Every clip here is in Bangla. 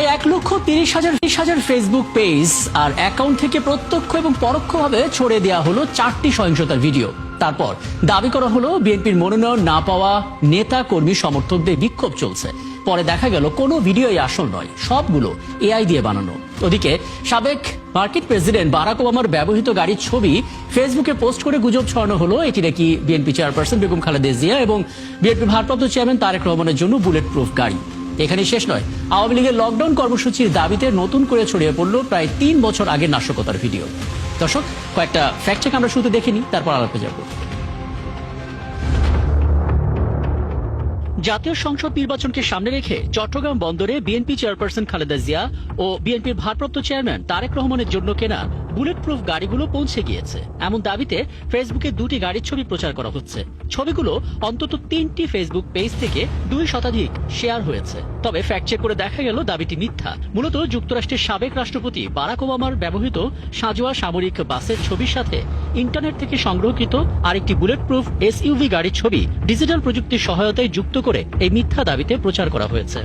প্রায় এক লক্ষ তিরিশ হাজার তিরিশ হাজার ফেসবুক পেজ আর অ্যাকাউন্ট থেকে প্রত্যক্ষ এবং পরোক্ষভাবে ছড়িয়ে দেওয়া হলো চারটি সহিংসতার ভিডিও তারপর দাবি করা হলো বিএনপির মনোনয়ন না পাওয়া নেতা কর্মী সমর্থকদের বিক্ষোভ চলছে। পরে দেখা গেল কোনো ভিডিওই আসল নয়, সবগুলো এআই দিয়ে বানানো। ওদিকে সাবেক মার্কিন প্রেসিডেন্ট বারাক ওবামার ব্যবহৃত গাড়ির ছবি ফেসবুকে পোস্ট করে গুজব ছড়ানো হলো। এটি নাকি বিএনপি চেয়ারপারসন বেগম খালেদা জিয়া এবং বিএনপি ভারপ্রাপ্ত চেয়ারম্যান তারেক রহমানের জন্য বুলেট প্রুফ গাড়ি। এখানে শেষ নয়। আওয়ামী লীগের লকডাউন কর্মসূচির দাবিতে নতুন করে ছড়িয়ে পড়ল প্রায় তিন বছর আগের নাশকতার ভিডিও দর্শক, কয়েকটা ফ্যাক্ট আমরা শুধু দেখিনি তারপর আলাপে যাব। জাতীয় সংসদ নির্বাচনকে সামনে রেখে চট্টগ্রাম বন্দরে বিএনপি চেয়ারপারসন খালেদা জিয়া ও বিএনপির ভারপ্রাপ্ত চেয়ারম্যান তারেক রহমানের জন্য কেনা বুলেট প্রুফ গাড়িগুলো পৌঁছে গিয়েছে। এমন দাবিতে ফেসবুকে দুটি গাড়ির ছবি প্রচার করা হচ্ছে। ছবিগুলো অন্তত তিনটি ফেসবুক পেজ থেকে দুই শতাধিক শেয়ার হয়েছে। তবে ফ্যাক্ট চেক করে দেখা গেল দাবিটি মিথ্যা। মূলত যুক্তরাষ্ট্রের সাবেক রাষ্ট্রপতি বারাক ওবামার ব্যবহৃত সাজোয়া সামরিক বাসের ছবির সাথে ইন্টারনেট থেকে সংগ্রহকৃত আরেকটি বুলেট প্রুফ এসইউভি গাড়ির ছবি ডিজিটাল প্রযুক্তির সহায়তায় যুক্ত করে এই মিথ্যা দাবিতে প্রচার করা হয়েছে।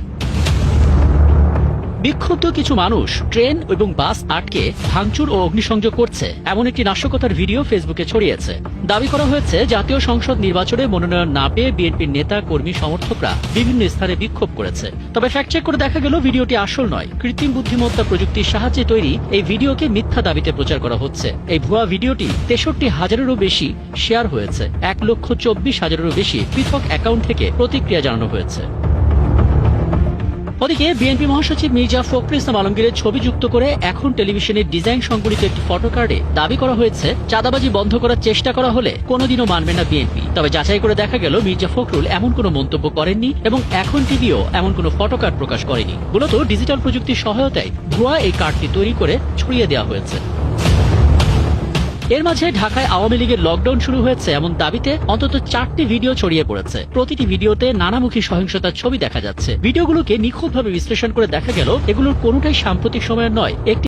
বিক্ষুব্ধ কিছু মানুষ ট্রেন এবং বাস আটকে ভাঙচুর ও অগ্নিসংযোগ করছে। এমন একটি নাশকতার ভিডিও ফেসবুকে ছড়িয়েছে। দাবি করা হয়েছে, জাতীয় সংসদ নির্বাচনে মনোনয়ন না পেয়ে বিএনপির নেতা, কর্মী, সমর্থকরা বিভিন্ন স্থানে বিক্ষোভ করেছে। তবে ফ্যাক্ট চেক করে দেখা গেল, ভিডিওটি আসল নয়। কৃত্রিম বুদ্ধিমত্তা প্রযুক্তির সাহায্যে তৈরি এই ভিডিওকে মিথ্যা দাবিতে প্রচার করা হচ্ছে। এই ভুয়া ভিডিওটি তেষট্টি হাজারেরও বেশি শেয়ার হয়েছে। এক লক্ষ চব্বিশ হাজারেরও বেশি পৃথক অ্যাকাউন্ট থেকে প্রতিক্রিয়া জানানো হয়েছে। ওদিকে বিএনপি মহাসচিব মির্জা ফখরুল ইসলাম আলমগীরের ছবি যুক্ত করে এখন টেলিভিশনের ডিজাইন সংবলিত একটি ফটো কার্ডে দাবি করা হয়েছে, চাঁদাবাজি বন্ধ করার চেষ্টা করা হলে কোনোদিনও মানবে না বিএনপি। তবে যাচাই করে দেখা গেল, মির্জা ফখরুল এমন কোনো মন্তব্য করেননি এবং এখন টিভিও এমন কোনো ফটো কার্ড প্রকাশ করেনি। মূলত ডিজিটাল প্রযুক্তির সহায়তায় ভুয়া এই কার্ডটি তৈরি করে ছড়িয়ে দেওয়া হয়েছে। এর মাঝে ঢাকায় আওয়ামী লীগের লকডাউন শুরু হয়েছে এমন দাবিতে অন্তত চারটি ভিডিও ছড়িয়ে পড়েছে। প্রতিটি ভিডিওতে নানামুখী সহিংসতার ছবি দেখা যাচ্ছে। ভিডিওগুলোকে নিখুঁতভাবে বিশ্লেষণ করে দেখা গেল, এগুলোর কোনোটাই সাম্প্রতিক সময়ের নয়, একটি